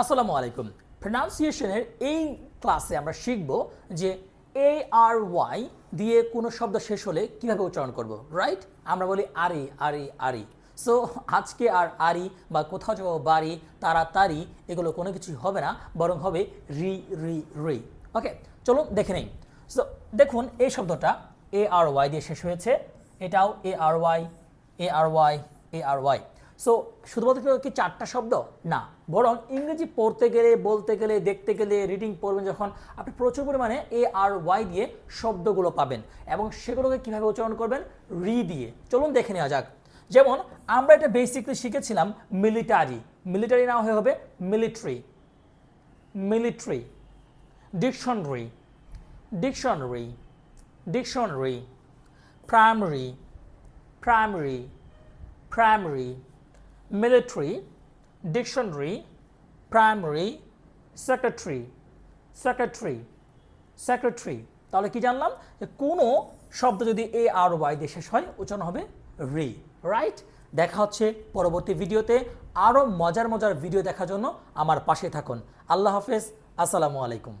আসসালামু আলাইকুম। প্রনাউন্সিয়েশনের এই ক্লাসে আমরা শিখব যে এ আর ওয়াই দিয়ে কোনো শব্দ শেষ হলে কীভাবে উচ্চারণ করব রাইট আমরা বলি আরি আরি আরি। সো আজকে আর আরি বা কোথাও যাব বাড়ি তাড়াতাড়ি, এগুলো কোনো কিছু হবে না, বরং হবে রি রি রি। ওকে চলুন দেখে নেই। সো দেখুন, এই শব্দটা এ আর ওয়াই দিয়ে শেষ হয়েছে। এটাও A R Y A R Y A R Y so শুধুমাত্র কি চারটা শব্দ? না। বরং ইংরেজি পড়তে গেলে বলতে গেলে দেখতে গেলে রিডিং পড়বেন যখন আপনি প্রচুর পরিমাণে এ আর ওয়াই দিয়ে শব্দগুলো পাবেন এবং সেগুলোকে কীভাবে উচ্চারণ করবেন? রি দিয়ে। চলুন দেখে নেওয়া যাক। যেমন আমরা এটা বেসিকলি শিখেছিলাম মিলিটারি মিলিটারি না হয়ে হবে military military dictionary dictionary dictionary primary primary primary, military, dictionary, primary, secretary, secretary, secretary. তাহলে কি জানলাম? যে কোনো শব্দ যদি এ আর ওয়াই দিয়ে শেষ হয় উচ্চারণ হবে রি রাইট দেখা হচ্ছে পরবর্তী ভিডিওতে। আরও মজার মজার ভিডিও দেখার জন্য আমার পাশে থাকুন। আল্লাহ হাফেজ। আসসালামু আলাইকুম।